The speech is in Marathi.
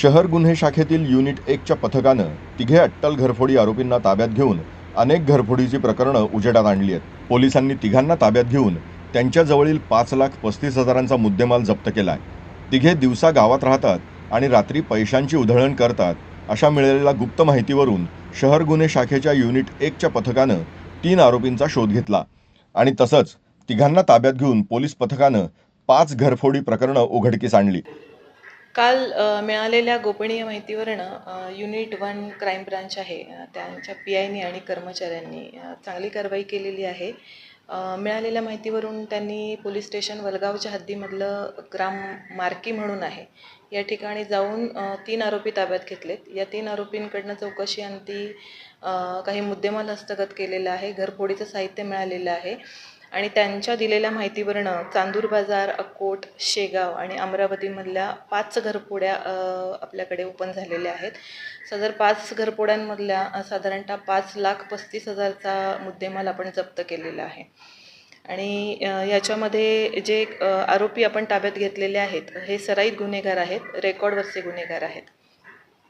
शहर गुन्हे शाखेतील युनिट एकच्या पथकानं तिघे अट्टल घरफोडी आरोपींना ताब्यात घेऊन अनेक घरफोडीची प्रकरणं उजेडात आणली आहेत. पोलिसांनी तिघांना ताब्यात घेऊन त्यांच्याजवळील पाच लाख पस्तीस हजारांचा मुद्देमाल जप्त केला आहे तिघे दिवसा गावात राहतात आणि रात्री पैशांची उधळण करतात अशा मिळालेल्या गुप्त माहितीवरून शहर गुन्हे शाखेच्या युनिट एकच्या पथकानं तीन आरोपींचा शोध घेतला. आणि तसंच तिघांना ताब्यात घेऊन पोलीस पथकानं पाच घरफोडी प्रकरणं उघडकीस आणली. काल मिळालेल्या गोपनीय माहितीवरनं युनिट वन क्राईम ब्रांच आहे. त्यांच्या पी आयनी आणि कर्मचाऱ्यांनी चांगली कारवाई केलेली आहे. मिळालेल्या माहितीवरून त्यांनी पोलीस स्टेशन वलगावच्या हद्दीमधलं ग्राम मार्की म्हणून आहे. या ठिकाणी जाऊन तीन आरोपी ताब्यात घेतलेत. या तीन आरोपींकडनं चौकशी अंती ती काही मुद्देमाल हस्तगत केलेला आहे. घरफोडीचं साहित्य मिळालेलं आहे. आणि त्यांच्या दिलेल्या माहितीवरनं चांदूर बाजार अकोट शेगाव आणि अमरावतीमधल्या पाच घरपोड्या आपल्याकडे ओपन झालेल्या आहेत. सदर पाच घरपोड्यांमधल्या साधारणतः पाच लाख पस्तीस हजारचा मुद्देमाल आपण जप्त केलेला आहे. आणि याच्यामध्ये जे आरोपी आपण ताब्यात घेतलेले आहेत हे सराईत गुन्हेगार आहेत रेकॉर्डवरचे गुन्हेगार आहेत.